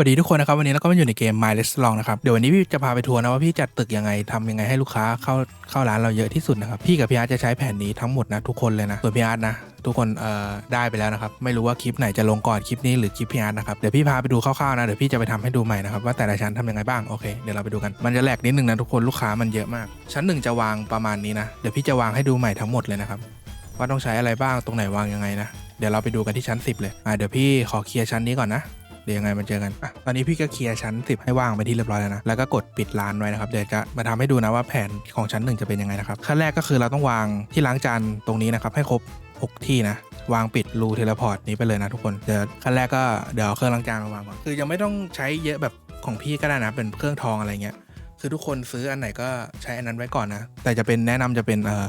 สวัสดีทุกคนนะครับวันนี้เราก็มาอยู่ในเกม My Let's Long นะครับเดี๋ยววันนี้พี่จะพาไปทัวร์นะว่าพี่จัดตึกยังไงทำยังไงให้ลูกค้าเข้าเข้าร้านเราเยอะที่สุดนะครับพี่กับพี่อาร์ตจะใช้แผนนี้ทั้งหมดนะทุกคนเลยนะส่วนพี่อาร์ตนะทุกคนเอ่อได้ไปแล้วนะครับไม่รู้ว่าคลิปไหนจะลงก่อนคลิปนี้หรือคลิปพี่อาร์ตนะครับเดี๋ยวพี่พาไปดูคร่าวๆนะเดี๋ยวพี่จะไปทำให้ดูใหม่นะครับว่าแต่ละชั้นทำยังไงบ้างโอเคเดี๋ยวเราไปดูกันมันจะแหลกนิดนึงนะทุกคนลูกค้ามันเยอะมาก ชั้นหนึ่งจะวางประมาณนี้นะเดี๋ยวพี่จะวางให้ดูใหม่ทั้งหมดเลยนะครับว่าต้องใช้อะไรบ้างตรงไหนวางยังไงนะเดี๋ยวเราไปดูกันที่ชั้น 10 เลยอ่าเดี๋ยวพี่ขอเคลียร์ชั้นนี้ก่อนนะ ดี๋ยวยังไงมาเจอกันอะตอนนี้พี่ก็เคลียร์ชั้น 10 ให้ว่างไปที่เรียบร้อยแล้วนะ แล้วก็กดปิดร้านไว้นะครับเดี๋ยวจะมาทำให้ดูนะว่าแผนของชั้นหนึ่งจะเป็นยังไงนะครับขั้นแรกก็คือเราต้องวางที่ล้างจานตรงนี้นะครับให้ครบ 6 ที่นะวางปิดรูเทเลพอร์ตนี้ไปเลยนะทุกคนเดี๋ยวขั้นแรกก็เดี๋ยวเอาเครื่องล้างจานมาวางก่อนคือยังไม่ต้องใช้เยอะแบบของพี่ก็ได้นะเป็นเครื่องทองอะไรเงี้ยคือทุกคนซื้ออันไหนก็ใช้อันนั้นไว้ก่อนนะ แต่จะเป็นแนะนำจะเป็นเอ่อ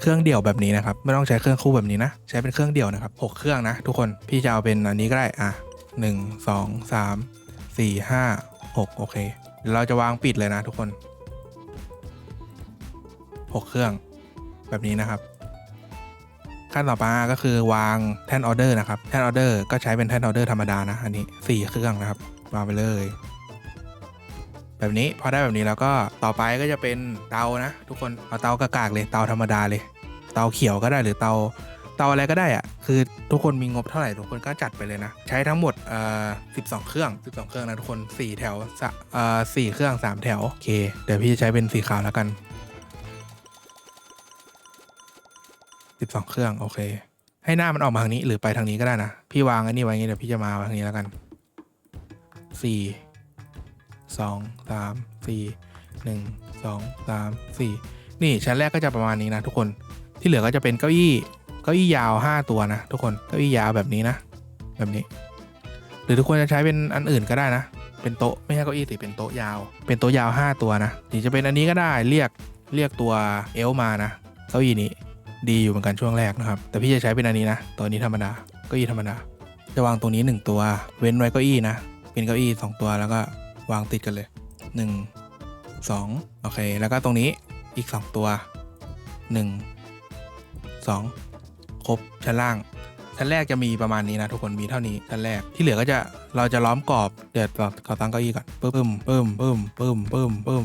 เครื่องเดี่ยวแบบนี้นะครับ ไม่ต้องใช้เครื่องคู่แบบนี้นะ ใช้เป็นเครื่องเดี่ยวนะครับหกเครื่องนะทุกคน พี่จะเอาเป็นอันนี้ก็ได้ อะ หนึ่งสองสามสี่ห้าหกโอเคเดี๋ยวเราจะวางปิดเลยนะทุกคนหกเครื่องแบบนี้นะครับ ขั้นต่อมาก็คือวางแท่นออเดอร์นะครับ แท่นออเดอร์ก็ใช้เป็นแท่นออเดอร์ธรรมดานะ อันนี้สี่เครื่องนะครับ วางไปเลย แบบนี้พอได้แบบนี้แล้วก็ต่อไปก็จะเป็นเตานะ ทุกคนเอาเตากากๆเลยเตาธรรมดาเลย เตาเขียวก็ได้หรือเตาเตาอะไรก็ได้อะ คือทุกคนมีงบเท่าไหร่ทุกคนก็จัดไปเลยนะ ใช้ทั้งหมดเอ่อ12 เครื่อง 12 เครื่องนะทุกคน 4 แถวสะเอ่อสเครื่อง 3 แถว โอเค เดี๋ยวพี่จะใช้เป็นสีขาวแล้วกัน 12 เครื่อง โอเค ให้หน้ามันออกมาทางนี้หรือไปทางนี้ก็ได้นะ พี่วางอันนี้ไว้อย่างงี้เดี๋ยวพี่จะมาทางนี้แล้วกัน4สองสามสี่หนึ่งสองสามสี่นี่ชั้นแรกก็จะประมาณนี้นะทุกคน ที่เหลือก็จะเป็นเก้าอี้ เก้าอี้ยาว5ตัวนะทุกคนเก้าอี้ยาวแบบนี้นะ แบบนี้ หรือทุกคนจะใช้เป็นอันอื่นก็ได้นะ เป็นโต๊ะไม่ใช่เก้าอี้แต่เป็นโต๊ะยาว เป็นโต๊ะยาว5ตัวนะหรือจะเป็นอันนี้ก็ได้เรียกเรียกตัวเอลมานะเก้าอี้นี้ดีอยู่เหมือนกันช่วงแรกนะครับ แต่พี่จะใช้เป็นอันนี้นะตัวนี้ธรรมดาเก้าอี้ธรรมดา จะวางตรงนี้ 1 ตัว เว้นไว้เก้าอี้นะเป็นเก้าอี้2 ตัวแล้วก็วางติดกันเลย 1 2 โอเค แล้วก็ตรงนี้อีก 2 ตัว 1 2 ครบชั้นล่าง ชั้นแรกจะมีประมาณนี้นะทุกคนมีเท่านี้ชั้นแรกที่เหลือก็จะเราจะล้อมกรอบเดี๋ยวเราขอตั้งเก้าอี้ก่อนปึ้มปึ้มปึ้มปึ้มปึ้มปึ้ม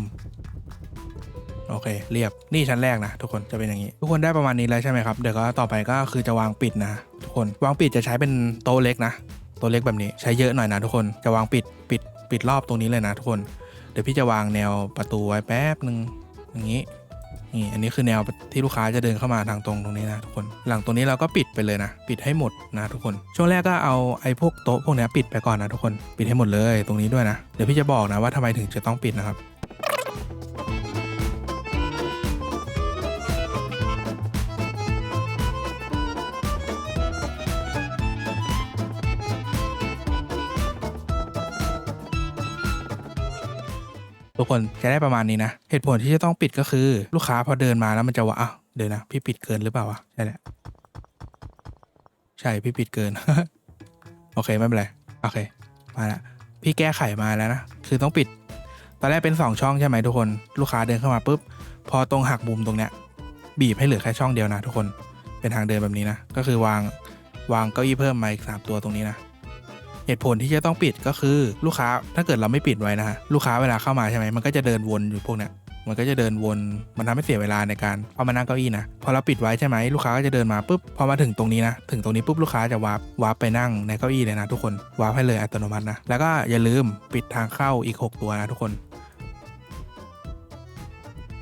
โอเค เรียบนี่ชั้นแรกนะ ทุกคนจะเป็นอย่างนี้ ทุกคนได้ประมาณนี้แล้วใช่ไหมครับ เดี๋ยวก็ต่อไปก็คือจะวางปิดนะ ทุกคนวางปิดจะใช้เป็นโต๊ะเล็กนะโตัวเล็กแบบนี้ใช้เยอะหน่อยนะ ทุกคนจะวางปิดปิดปิดรอบตรงนี้เลยนะ ทุกคนเดี๋ยวพี่จะวางแนวประตูไว้แป๊บหนึ่งอย่างนี้ นี่อันนี้คือแนวที่ลูกค้าจะเดินเข้ามาทางตรงตรงนี้นะทุกคน หลังตรงนี้เราก็ปิดไปเลยนะ ปิดให้หมดนะทุกคน ช่วงแรกก็เอาไอ้พวกโต๊ะพวกเนี้ยปิดไปก่อนนะทุกคน ปิดให้หมดเลยตรงนี้ด้วยนะ เดี๋ยวพี่จะบอกนะว่าทำไมถึงจะต้องปิดนะครับ ทุกคนจะได้ประมาณนี้นะ เหตุผลที่จะต้องปิดก็คือ ลูกค้าพอเดินมาแล้วมันจะว่าอ้าวเดี๋ยวนะ พี่ปิดเกินหรือเปล่าวะใช่แหละใช่พี่ปิดเกิน โอเคไม่เป็นไรโอเค มาละพี่แก้ไขมาแล้วนะคือต้องปิด ตอนแรกเป็น 2 ช่องใช่ไหมทุกคน ลูกค้าเดินเข้ามาปุ๊บพอตรงหักมุมตรงเนี้ยบีบให้เหลือแค่ช่องเดียวนะ ทุกคนเป็นทางเดินแบบนี้นะ ก็คือวางวางเก้าอี้เพิ่มมาอีกสามตัวตรงนี้นะ เหตุผลที่จะต้องปิดก็คือลูกค้าถ้าเกิดเราไม่ปิดไว้นะฮะลูกค้าเวลาเข้ามาใช่ไหมมันก็จะเดินวนอยู่พวกเนี้ยมันก็จะเดินวนมันทำให้เสียเวลาในการเอามานั่งเก้าอี้นะพอเราปิดไว้ใช่ไหมลูกค้าก็จะเดินมาปุ๊บพอมาถึงตรงนี้นะถึงตรงนี้ปุ๊บลูกค้าจะวาร์ปวาร์ปไปนั่งในเก้าอี้เลยนะทุกคนวาร์ปให้เลยอัตโนมัตินะแล้วก็อย่าลืมปิดทางเข้าอีก 6 ตัวนะทุกคน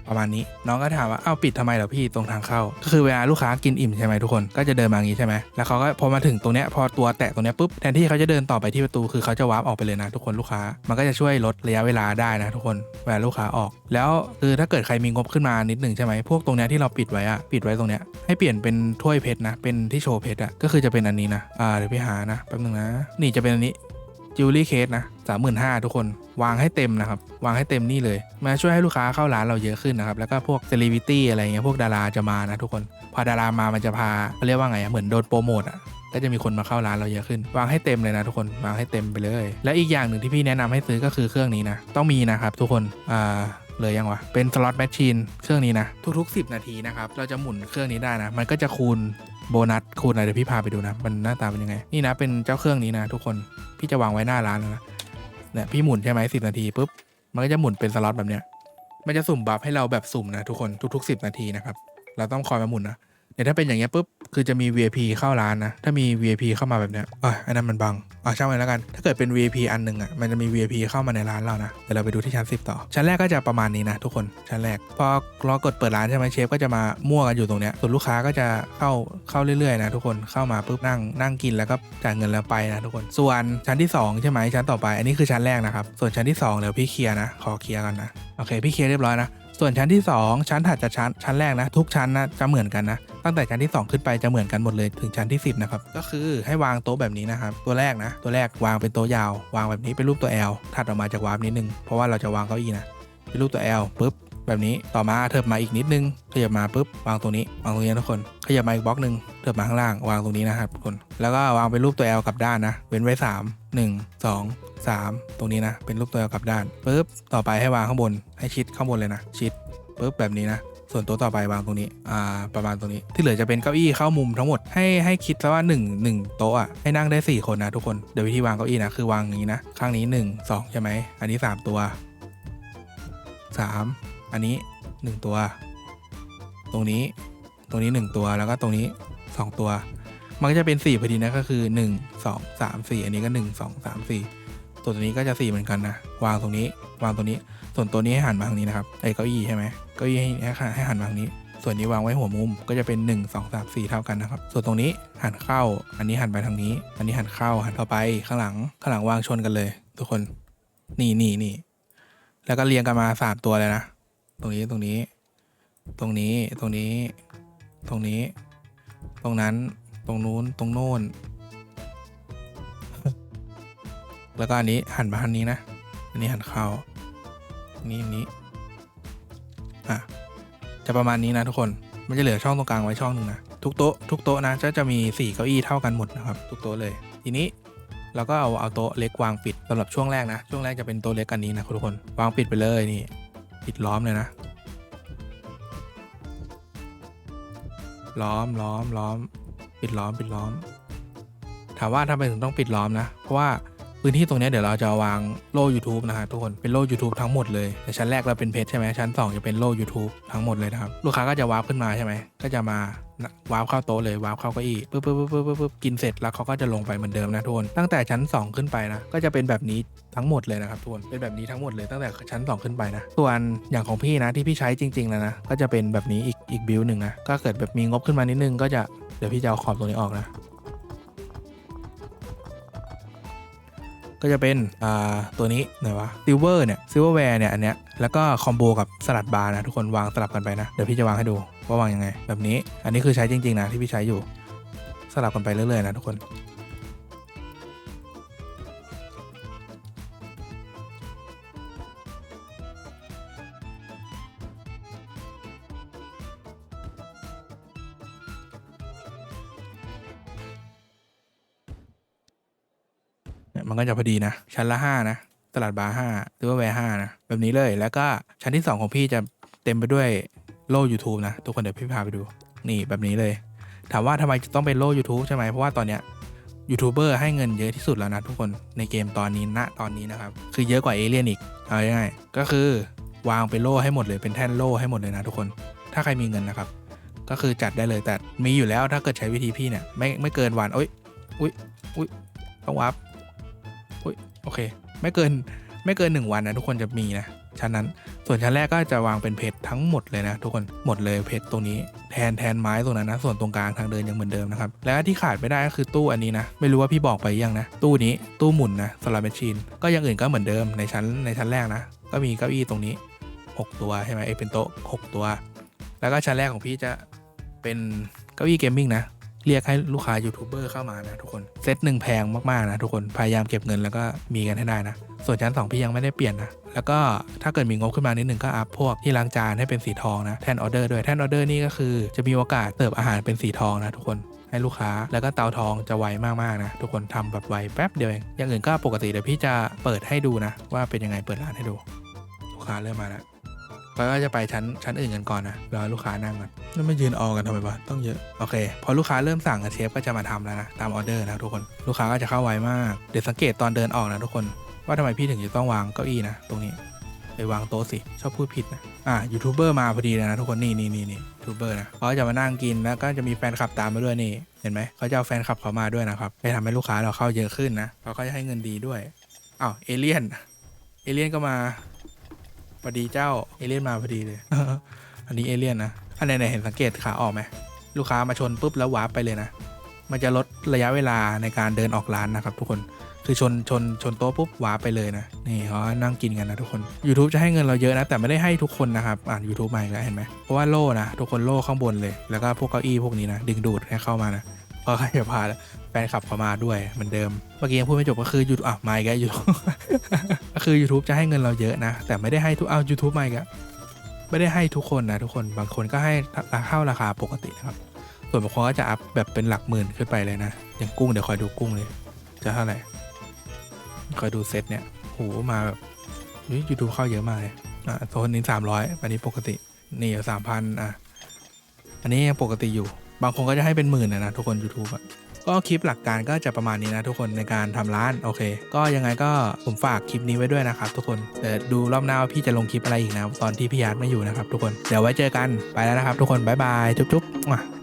ประมาณนี้ น้องก็ถามว่าเอ้าปิดทำไมเหรอพี่ตรงทางเข้า ก็คือเวลาลูกค้ากินอิ่มใช่ไหมทุกคนก็จะเดินมาอย่างนี้ใช่ไหมแล้วเขาก็พอมาถึงตรงเนี้ยพอตัวแตะตรงเนี้ยปุ๊บแทนที่เขาจะเดินต่อไปที่ประตูคือเขาจะวาร์ปออกไปเลยนะทุกคนลูกค้า มันก็จะช่วยลดระยะเวลาได้นะทุกคนเวลาลูกค้าออก แล้วคือถ้าเกิดใครมีงบขึ้นมานิดหนึ่งใช่ไหมพวกตรงเนี้ยที่เราปิดไว้อะปิดไว้ตรงเนี้ยให้เปลี่ยนเป็นถ้วยเพชรนะเป็นที่โชว์เพชรอะก็คือจะเป็นอันนี้นะอ่าเดี๋ยวพี่หานะแป๊บนึงนะนี่จะเป็นอันนี้ จิวเวลรี่เคสนะสามหมื่นห้าทุกคน วางให้เต็มนะครับ วางให้เต็มนี่เลย มาช่วยให้ลูกค้าเข้าร้านเราเยอะขึ้นนะครับ แล้วก็พวกเซเลบิตี้อะไรเงี้ยพวกดาราจะมานะทุกคน พอดารามามันจะพาเขาเรียกว่าไงอะเหมือนโดนโปรโมทอะก็จะมีคนมาเข้าร้านเราเยอะขึ้น วางให้เต็มเลยนะทุกคนวางให้เต็มไปเลย และอีกอย่างหนึ่งที่พี่แนะนำให้ซื้อก็คือเครื่องนี้นะต้องมีนะครับทุกคนอ่าเลยยังวะ เป็นสล็อตแมชชีนเครื่องนี้นะ ทุก ๆ 10 นาทีนะครับ เราจะหมุนเครื่องนี้ได้นะ มันก็จะคูณโบนัสคูณอะไรเดี๋ยวพี่พาไปดูนะ มันหน้าตาเป็นยังไง นี่นะเป็นเจ้าเครื่องนี้นะทุกคน พี่จะวางไว้หน้าร้านนะเนี่ยพี่หมุนใช่ไหมสิบนาทีปุ๊บมันก็จะหมุนเป็นสล็อตแบบเนี้ยมันจะสุ่มบัฟให้เราแบบสุ่มนะทุกคนทุกๆสิบนาทีนะครับเราต้องคอยมาหมุนนะเนี่ยถ้าเป็นอย่างเงี้ยปุ๊บ คือจะมี VIP เข้าร้านนะ ถ้ามี VIP เข้ามาแบบเนี้ยอะอันนั้นมันบังอะช่างมันแล้วกัน ถ้าเกิดเป็น VIP อันหนึ่งอะ มันจะมี VIP เข้ามาในร้านเรานะ เดี๋ยวเราไปดูที่ชั้น 10 ต่อ ชั้นแรกก็จะประมาณนี้นะทุกคน ชั้นแรก พอรากดเปิดร้านใช่ไหมเชฟก็จะมามั่วกันอยู่ตรงเนี้ย ส่วนลูกค้าก็จะเข้าเข้าเรื่อยๆนะทุกคน เข้ามาปุ๊บนั่งนั่งกินแล้วก็จ่ายเงินแล้วไปนะทุกคน ส่วนชั้นที่สองใช่ไหมชั้นต่อไป อันนี้คือชั้นแรกนะครับ ส่วนชั้นที่สองเดี๋ยวพี่เคลียร์นะ ขอเคลียร์กันนะ โอเค พี่เคลียร์เรียบร้อยนะ ส่วนชั้นที่ 2 ชั้นถัดจากชั้นชั้นแรกนะ ทุกชั้นนะจะเหมือนกันนะ ตั้งแต่ชั้นที่ 2 ขึ้นไปจะเหมือนกันหมดเลยถึงชั้นที่ 10 นะครับ ก็คือให้วางโต๊ะแบบนี้นะครับ ตัวแรกนะ ตัวแรกวางเป็นโต๊ะยาว วางแบบนี้เป็นรูปตัว L ถัดออกมาจากวาร์ปนิดนึง เพราะว่าเราจะวางเก้าอี้นะ เป็นรูปตัว L ปุ๊บแบบนี้ต่อมาเถิบมาอีกนิดนึงขยับมาปุ๊บวางตรงนี้วางตรงนี้ทุกคนขยับมาอีกบล็อกหนึ่ง เถิบมาข้างล่างวางตรงนี้นะครับทุกคนแล้วก็วางเป็นรูปตัว L กลับด้านนะเว้นไว้ 3 1 2 3 ตรงนี้นะ เป็นรูปตัว L กลับด้านปุ๊บต่อไปให้วางข้างบนให้ชิดข้างบนเลยนะ ชิดปุ๊บแบบนี้นะส่วนโต๊ะต่อไปวางตรงนี้ อ่า ประมาณตรงนี้ ที่เหลือจะเป็นเก้าอี้เข้ามุมทั้งหมด ให้ให้คิดซะว่า 1 1 โต๊ะอะ ให้นั่งได้ 4 คนนะทุกคน เดี๋ยววิธีวางเก้าอี้นะ คือวางอย่างนี้นะ ข้างนี้ 1 2 ใช่ไหม อันนี้ 3 ตัว 3 อันนี้ 1 ตัว ตรงนี้ ตรงนี้ 1 ตัว แล้วก็ตรงนี้ 2 ตัว มันก็จะเป็น 4พอดีนะก็คือ 1 2 3 4 อันนี้ก็ 1 2 3 4ตัวนตัวนี้ก็จะ 4 เหมือนกันนะ วางตรงนี้ วางตรงนี้ ส่วนตัวนี้ให้หันมาทางนี้นะครับไอ้เก้าอี้ใช่ไหมเก้าอี้ให้ให้ให้หันมาทางนี้ ส่วนนี้วางไว้หัวมุมก็จะเป็น 1 2 3 4 เท่ากันนะครับ ส่วนตรงนี้หันเข้า อันนี้หันไปทางนี้ อันนี้หันเข้าหันเข้าไปข้างหลังข้างหลังวางชนกันเลย ทุกคนนี่นี่นี่แล้วก็เรียงกันมาสามตัวเลยนะ ตรงนี้ตรงนี้ ตรงนี้ตรงนี้ ตรงนี้ ตรงนั้นตรงนู้นตรงโน้น แล้วก็อันนี้หันมาทางนี้นะ อันนี้หันเข้า นี่อันนี้อะจะประมาณนี้นะทุกคน มันจะเหลือช่องตรงกลางไว้ช่องหนึ่งนะ ทุกโต๊ะทุกโต๊ะนะจะจะมีสี่เก้าอี้เท่ากันหมดนะครับ ทุกโต๊ะเลย ทีนี้เราก็เอาเอาโต๊ะเล็กวางปิดสำหรับช่วงแรกนะ ช่วงแรกจะเป็นโต๊ะเล็กกันนี้นะทุกคน วางปิดไปเลยนี่ ปิดล้อมเลยนะ ล้อมล้อมล้อม ปิดล้อมปิดล้อม ถามว่าทำไมถึงต้องปิดล้อมนะ เพราะว่าพื้นที่ตรงนี้เดี๋ยวเราจะวางโล่ YouTube นะฮะทุกคนเป็นโล่ YouTube ทั้งหมดเลยแต่ชั้นแรกเราเป็นเพจใช่ไหมชั้น 2 จะเป็นโล่ YouTube ทั้งหมดเลยนะครับ ลูกค้าก็จะวาร์ปขึ้นมาใช่ไหมก็จะมา วาร์ปเข้าโต๊ะเลยวาร์ปเข้าเก้าอี้ปึ๊บปึ๊บปึ๊บปึ๊บปึ๊บกินเสร็จแล้วเขาก็จะลงไปเหมือนเดิมนะทุกคนตั้งแต่ชั้น 2 ขึ้นไปนะก็จะเป็นแบบนี้ทั้งหมดเลยนะครับทุกคนเป็นแบบนี้ทั้งหมดเลยตั้งแต่ชั้น 2 ขึ้นไปนะ ส่วนอย่างของพี่นะที่พี่ใช้จริงๆแล้วนะก็จะเป็นแบบนี้อีกอีกบิลหนึ่งนะก็เกิดแบบมีงบขึ้นมานิดนึงก็จะเดี๋ยวพี่จะเอาขอบตรงนี้ออกนะก็จะเป็นอ่าตัวนี้ไหนวะซิลเวอร์เนี่ยซิลเวอร์แวร์เนี่ยอันเนี้ยแล้วก็คอมโบกับสลัดบาร์นะทุกคนวางสลับกันไปนะ เดี๋ยวพี่จะวางให้ดู ว่าวางยังไง แบบนี้ อันนี้คือใช้จริง ๆ นะ ที่พี่ใช้อยู่ สลับกันไปเรื่อย ๆ นะทุกคนเนี่ยมันก็จะพอดีนะ ชั้นละห้านะตลาดบาร์ห้าหรือว่าแวร์ห้านะ แบบนี้เลยแล้วก็ชั้นที่ 2 ของพี่จะเต็มไปด้วย โล่ YouTube นะ ทุกคนเดี๋ยวพี่พาไปดู นี่แบบนี้เลย ถามว่าทำไมจะต้องเป็นโล่ YouTube ใช่ไหมเพราะว่าตอนเนี้ยยูทูบเบอร์ให้เงินเยอะที่สุดแล้วนะทุกคนในเกมตอนนี้ณตอนนี้นะครับ คือเยอะกว่าเอเลียนอีกเอาง่ายๆก็คือวางเป็นโล่ให้หมดเลยเป็นแท่นโล่ให้หมดเลยนะทุกคน ถ้าใครมีเงินนะครับ ก็คือจัดได้เลยแต่มีอยู่แล้วถ้าเกิดใช้วิธีพี่เนี่ยไม่ไม่เกินวันโอ้ยอุ้ยอุ้ยต้องวับโอเค ไม่เกินไม่เกินหนึ่งวันนะทุกคนจะมีนะชั้นนั้น ส่วนชั้นแรกก็จะวางเป็นเพจทั้งหมดเลยนะทุกคนหมดเลยเพจตรงนี้แทนแทนไม้ตรงนั้นนะส่วนตรงกลางทางเดินยังเหมือนเดิมนะครับแล้วที่ขาดไม่ได้ก็คือตู้อันนี้นะไม่รู้ว่าพี่บอกไปยังนะตู้นี้ตู้หมุนนะสลับแมชชีนก็อย่างอื่นก็เหมือนเดิมในชั้นในชั้นแรกนะ ก็มีเก้าอี้ตรงนี้ 6 ตัวใช่ไหมเอเป็นโต๊ะ 6 ตัว แล้วก็ชั้นแรกของพี่จะเป็นเก้าอี้เกมมิ่งนะ เรียกให้ลูกค้ายูทูบเบอร์เข้ามานะทุกคน เซตหนึ่งแพงมากๆนะทุกคน พยายามเก็บเงินแล้วก็มีกันให้ได้นะ ส่วนชั้น2พี่ยังไม่ได้เปลี่ยนนะ แล้วก็ถ้าเกิดมีงบขึ้นมานิดหนึ่งก็อัพพวกที่ล้างจานให้เป็นสีทองนะแทนออเดอร์ด้วยแทนออเดอร์นี่ก็คือจะมีโอกาสเสิร์ฟอาหารเป็นสีทองนะทุกคนให้ลูกค้าแล้วก็เตาทองจะไวมากๆนะ ทุกคนทำแบบไวแป๊บเดียวเองอย่างอื่นก็ปกติเดี๋ยวพี่จะเปิดให้ดูนะ ว่าเป็นยังไงเปิดร้านให้ดู ลูกค้าเริ่มมาแล้ว แล้วก็จะไปชั้นชั้นอื่นกันก่อนนะรอลูกค้านั่งก่อนแล้วไม่ยืนออกันทำไมวะต้องเยอะโอเค พอลูกค้าเริ่มสั่งเชฟก็จะมาทำแล้วนะตามออเดอร์นะทุกคนลูกค้าก็จะเข้าไวมากเดี๋ยวสังเกตตอนเดินออกนะทุกคน ว่าทำไมพี่ถึงจะต้องวางเก้าอี้นะตรงนี้ไปวางโต๊ะสิชอบพูดผิดนะอะยูทูบเบอร์มาพอดีเลยนะทุกคนนี่นี่นี่นี่ยูทูบเบอร์นะเขาจะมานั่งกินแล้วก็จะมีแฟนคลับตามมาด้วยนี่เห็นไหมเขาจะเอาแฟนคลับเขามาด้วยนะครับไปทำให้ลูกค้าเราเข้าเยอะขึ้นนะเขาก็จะให้เงินดีด้วยอ้าวเอเลี่ยนเอเลี่ยนก็มา พอดีเจ้าเอเลี่ยนมาพอดีเลย อันนี้เอเลี่ยนนะอันไหนเห็นสังเกตขาออกไหมลูกค้ามาชนปุ๊บแล้ววาร์ปไปเลยนะ มันจะลดระยะเวลาในการเดินออกร้านนะครับทุกคนคือชนชนชนโต๊ะปุ๊บวาร์ปไปเลยนะนี่เขานั่งกินกันนะทุกคน YouTube จะให้เงินเราเยอะนะ แต่ไม่ได้ให้ทุกคนนะครับอ่าน YouTube มาอีกแล้วเห็นไหมเพราะว่าโล่นะ ทุกคนโล่ข้างบนเลยแล้วก็พวกเก้าอี้พวกนี้นะ ดึงดูดให้เข้ามานะเพราะใครจะพาแฟนขับเขามาด้วยเหมือนเดิม เมื่อกี้ยังพูดไม่จบก็คือยูทูปอะไมาอีกแล้วยูก็คือ YouTube จะให้เงินเราเยอะนะ แต่ไม่ได้ให้ทุกเอา YouTube มาอีกแล้วไม่ได้ให้ทุกคนนะทุกคนบางคนก็ให้ราคาราคาปกตินะครับ ส่วนบางคนก็จะอัพแบบเป็นหลักหมื่นขึ้นไปเลยนะ อย่างกุ้งเดี๋ยวคอยดูกุ้งเลย จะเท่าไหร่คอยดูเซตเนี่ยโหมาแบบยูทูบเข้าเยอะมากเลยอะโซนนี้สามร้อยอันนี้ปกตินี่สามพันอะ อันนี้ยังปกติอยู่ บางคนก็จะให้เป็นหมื่นนะนะทุกคน YouTube อะ ก็คลิปหลักการก็จะประมาณนี้นะทุกคนในการทำร้านโอเค ก็ยังไงก็ผมฝากคลิปนี้ไว้ด้วยนะครับทุกคนเดี๋ยวดูรอบหน้าว่าพี่จะลงคลิปอะไรอีกนะตอนที่พี่ยาร์ดไม่อยู่นะครับทุกคนเดี๋ยวไว้เจอกันไปแล้วนะครับ ทุกคนบ๊ายบายจุ๊บๆ